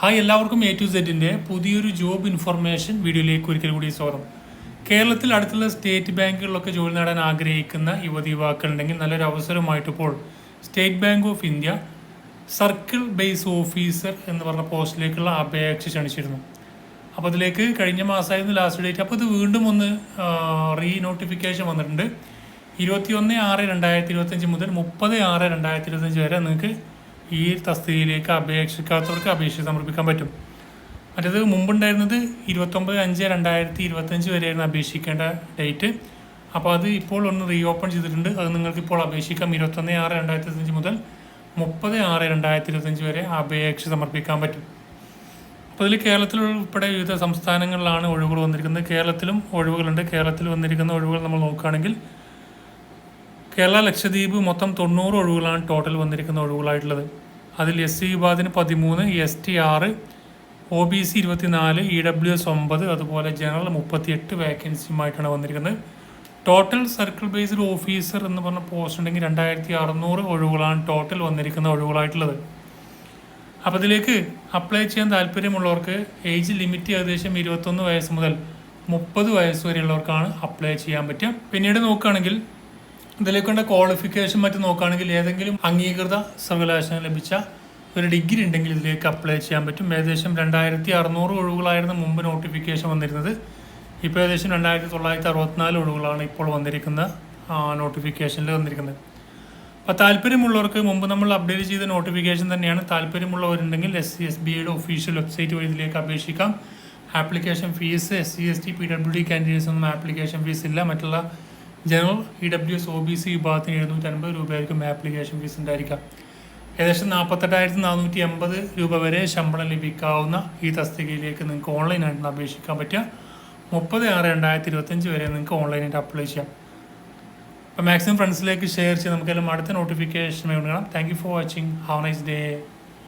Hi എല്ലാവർക്കും A to സെറ്റിന്റെ പുതിയൊരു ജോബ് ഇൻഫർമേഷൻ വീഡിയോയിലേക്ക് ഒരിക്കൽ കൂടി സ്വാഗതം. കേരളത്തിൽ അടുത്തുള്ള സ്റ്റേറ്റ് ബാങ്കുകളിലൊക്കെ ജോലി നേടാൻ ആഗ്രഹിക്കുന്ന യുവതി യുവാക്കളുണ്ടെങ്കിൽ നല്ലൊരു അവസരമായിട്ട് ഇപ്പോൾ State Bank of India circle based officer എന്ന് പറഞ്ഞ പോസ്റ്റിലേക്കുള്ള അപേക്ഷ ക്ഷണിച്ചിരുന്നു. അപ്പോൾ അതിലേക്ക് കഴിഞ്ഞ മാസമായിരുന്നു ലാസ്റ്റ് ഡേറ്റ് അപ്പോൾ ഇത് വീണ്ടും ഒന്ന് റീ നോട്ടിഫിക്കേഷൻ വന്നിട്ടുണ്ട്. ഇരുപത്തി ഒന്ന് ആറ് രണ്ടായിരത്തി ഇരുപത്തഞ്ച് മുതൽ മുപ്പത് ആറ് രണ്ടായിരത്തി ഇരുപത്തഞ്ച് വരെ നിങ്ങൾക്ക് ഈ തസ്തികയിലേക്ക് അപേക്ഷിക്കാത്തവർക്ക് അപേക്ഷ സമർപ്പിക്കാൻ പറ്റും. മറ്റേത് മുമ്പുണ്ടായിരുന്നത് ഇരുപത്തൊമ്പത് അഞ്ച് രണ്ടായിരത്തി ഇരുപത്തഞ്ച് വരെയായിരുന്നു അപേക്ഷിക്കേണ്ട ഡേറ്റ്. അപ്പോൾ അത് ഇപ്പോൾ ഒന്ന് റീ ഓപ്പൺ ചെയ്തിട്ടുണ്ട്. അത് നിങ്ങൾക്ക് ഇപ്പോൾ അപേക്ഷിക്കാം. ഇരുപത്തൊന്ന് ആറ് രണ്ടായിരത്തി ഇരുപത്തഞ്ച് മുതൽ മുപ്പത് ആറ് രണ്ടായിരത്തി ഇരുപത്തഞ്ച് വരെ അപേക്ഷ സമർപ്പിക്കാൻ പറ്റും. അപ്പോൾ ഇതിൽ കേരളത്തിൽ ഉൾപ്പെടെ വിവിധ സംസ്ഥാനങ്ങളിലാണ് ഒഴിവുകൾ വന്നിരിക്കുന്നത്. കേരളത്തിലും ഒഴിവുകളുണ്ട്. കേരളത്തിൽ വന്നിരിക്കുന്ന ഒഴിവുകൾ നമ്മൾ നോക്കുകയാണെങ്കിൽ കേരള ലക്ഷദ്വീപ് മൊത്തം തൊണ്ണൂറ് ഒഴിവുകളാണ് ടോട്ടൽ വന്നിരിക്കുന്ന ഒഴിവുകളായിട്ടുള്ളത്. അതിൽ എസ് സി വിഭാഗത്തിന് പതിമൂന്ന് എസ് ടി ആറ് ഒ ബി സി ഇരുപത്തിനാല് ഇ ഡബ്ല്യു എസ് ഒമ്പത് അതുപോലെ ജനറൽ മുപ്പത്തിയെട്ട് വേക്കൻസിയുമായിട്ടാണ് വന്നിരിക്കുന്നത്. ടോട്ടൽ സർക്കിൾ ബേസ്ഡ് ഓഫീസർ എന്ന് പറഞ്ഞ പോസ്റ്റ് ഉണ്ടെങ്കിൽ രണ്ടായിരത്തി അറുന്നൂറ് ഒഴിവുകളാണ് ടോട്ടൽ വന്നിരിക്കുന്ന ഒഴിവുകളായിട്ടുള്ളത്. അപ്പോൾ ഇതിലേക്ക് അപ്ലൈ ചെയ്യാൻ താല്പര്യമുള്ളവർക്ക് ഏജ് ലിമിറ്റ് ഏകദേശം ഇരുപത്തൊന്ന് വയസ്സ് മുതൽ മുപ്പത് വയസ്സ് വരെയുള്ളവർക്കാണ് അപ്ലൈ ചെയ്യാൻ പറ്റുക. പിന്നീട് നോക്കുകയാണെങ്കിൽ ഇതിലേക്കുള്ള ക്വാളിഫിക്കേഷൻ മറ്റും നോക്കുകയാണെങ്കിൽ ഏതെങ്കിലും അംഗീകൃത സർവകലാശാല ലഭിച്ച ഒരു ഡിഗ്രി ഉണ്ടെങ്കിൽ ഇതിലേക്ക് അപ്ലൈ ചെയ്യാൻ പറ്റും. ഏകദേശം രണ്ടായിരത്തി അറുന്നൂറ് ഒഴിവുകളായിരുന്നു മുമ്പ് നോട്ടിഫിക്കേഷൻ വന്നിരുന്നത്. ഇപ്പോൾ ഏകദേശം രണ്ടായിരത്തി തൊള്ളായിരത്തി അറുപത്തിനാല് ഒഴിവുകളാണ് ഇപ്പോൾ വന്നിരിക്കുന്ന നോട്ടിഫിക്കേഷനിൽ വന്നിരിക്കുന്നത്. അപ്പോൾ താല്പര്യമുള്ളവർക്ക് മുമ്പ് നമ്മൾ അപ്ഡേറ്റ് ചെയ്ത നോട്ടിഫിക്കേഷൻ തന്നെയാണ്. താല്പര്യമുള്ളവരുണ്ടെങ്കിൽ എസ് സി എസ് ബി ഐയുടെ ഒഫീഷ്യൽ വെബ്സൈറ്റ് വഴി ഇതിലേക്ക് അപേക്ഷിക്കാം. Application fees S C S T P W D candidates ഒന്നും ആപ്ലിക്കേഷൻ ഫീസ് ഇല്ല. മറ്റുള്ള general E W S O B C വിഭാഗത്തിന് എഴുന്നൂറ്റി അൻപത് രൂപയായിരിക്കും ആപ്ലിക്കേഷൻ ഫീസ് ഉണ്ടായിരിക്കാം ഏകദേശം നാൽപ്പത്തെട്ടായിരത്തി നാനൂറ്റി എൺപത് രൂപ വരെ ശമ്പളം ലഭിക്കാവുന്ന ഈ തസ്തികയിലേക്ക് നിങ്ങൾക്ക് ഓൺലൈനായിട്ട് അപേക്ഷിക്കാൻ പറ്റുക. മുപ്പത് ആറ് രണ്ടായിരത്തി ഇരുപത്തഞ്ച് വരെ നിങ്ങൾക്ക് ഓൺലൈനായിട്ട് അപ്ലൈ ചെയ്യാം. അപ്പോൾ മാക്സിമം ഫ്രണ്ട്സിലേക്ക് ഷെയർ ചെയ്ത് നമുക്കെല്ലാം അടുത്ത നോട്ടിഫിക്കേഷൻ വേണം thank you for watching have nice day